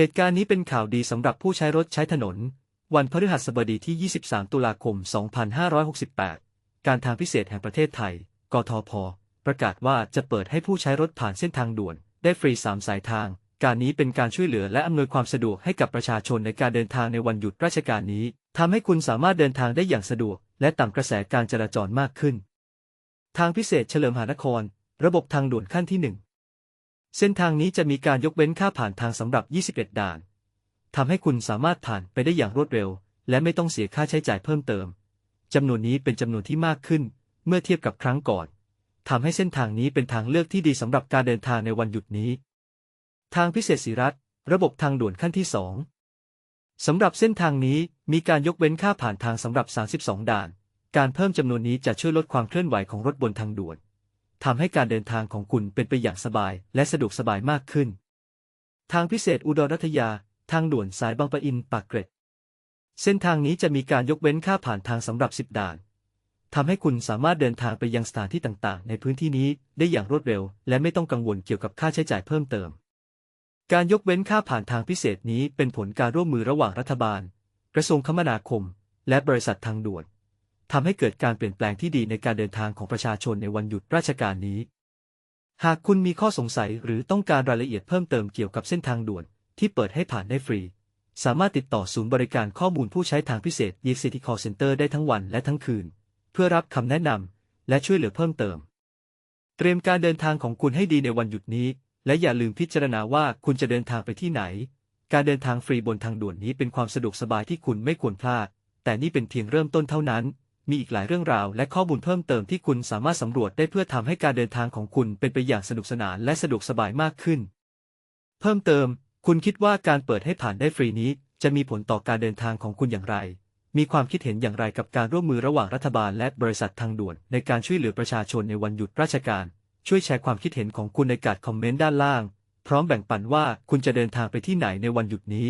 เหตุการณ์นี้เป็นข่าวดีสำหรับผู้ใช้รถใช้ถนน วันพฤหัสบดีที่ 23 ตุลาคม 2568 การทางพิเศษแห่งประเทศไทย กทพ ประกาศว่าจะเปิดให้ผู้ใช้รถผ่านเส้นทางด่วน ได้ฟรี 3 สายทาง การนี้เป็นการช่วยเหลือและอำนวยความสะดวกให้กับประชาชนในการเดินทางในวันหยุดราชการนี้ทำให้คุณสามารถเดินทางได้อย่างสะดวก และต่ำกระแสการจราจรมากขึ้น ทางพิเศษเฉลิมหานคร ระบบทางด่วนขั้นที่ 1 เส้นทางนี้จะมีการยกเว้นค่าผ่านทางสำหรับ 21 ด่าน ทำให้คุณสามารถผ่านไปได้อย่างรวดเร็ว และไม่ต้องเสียค่าใช้จ่ายเพิ่มเติม จำนวนนี้เป็นจำนวนที่มากขึ้น เมื่อเทียบกับครั้งก่อน ทำให้เส้นทางนี้เป็นทางเลือกที่ดีสำหรับการเดินทางในวันหยุดนี้ ทางพิเศษสีรัฐ ระบบทางด่วนขั้นที่ 2 สำหรับเส้นทางนี้มีการยกเว้นค่าผ่านทางสำหรับ 32 ด่าน การเพิ่มจำนวนนี้จะช่วยลดความเคลื่อนไหวของรถบนทางด่วน ทำให้การเดินทางของคุณเป็นไปอย่างสบายและสะดวกสบายมากขึ้น ทางพิเศษอุดรรัตยา ทางด่วนสายบางปะอินปากเกร็ด เส้นทางนี้จะมีการยกเว้นค่าผ่านทางสำหรับ 10 ด่านทำให้คุณสามารถเดินทางไปยังสถานที่ต่างๆ ในพื้นที่นี้ได้อย่างรวดเร็ว และไม่ต้องกังวลเกี่ยวกับค่าใช้จ่ายเพิ่มเติม การยกเว้นค่าผ่านทางพิเศษนี้เป็นผลการร่วมมือระหว่างรัฐบาล กระทรวงคมนาคม และบริษัททางด่วน ทำให้เกิดการเปลี่ยนแปลงที่ดีในการเดินทางของประชาชนในวันหยุดราชการนี้ หากคุณมีข้อสงสัยหรือต้องการรายละเอียดเพิ่มเติมเกี่ยวกับเส้นทางด่วน ที่เปิดให้ผ่านได้ฟรี สามารถติดต่อศูนย์บริการข้อมูลผู้ใช้ทางพิเศษ y City Call Center ได้ทั้งวันและทั้งคืน เพื่อรับคำแนะนำและช่วยเหลือเพิ่มเติม เตรียมการเดินทางของคุณให้ดีในวันหยุดนี้ และอย่าลืมพิจารณาว่าคุณจะเดินทางไปที่ไหน การเดินทางฟรีบนทางด่วนนี้เป็นความสะดวกสบายที่คุณไม่ควรพลาด แต่นี่เป็นเพียงเริ่มต้นเท่านั้น มีอีกหลายเรื่องราวและข้อมูลเพิ่มเติมที่คุณสามารถสำรวจได้เพื่อทำให้การเดินทางของคุณเป็นไปอย่างสนุกสนานและสะดวกสบายมากขึ้น เพิ่มเติม คุณคิดว่าการเปิดให้ผ่านได้ฟรีนี้ จะมีผลต่อการเดินทางของคุณอย่างไร มีความคิดเห็นอย่างไรกับการร่วมมือระหว่างรัฐบาลและบริษัททางด่วน ในการช่วยเหลือประชาชนในวันหยุดราชการ ช่วยแชร์ความคิดเห็นของคุณในการคอมเมนต์ด้านล่าง พร้อมแบ่งปันว่าคุณจะเดินทางไปที่ไหนในวันหยุดนี้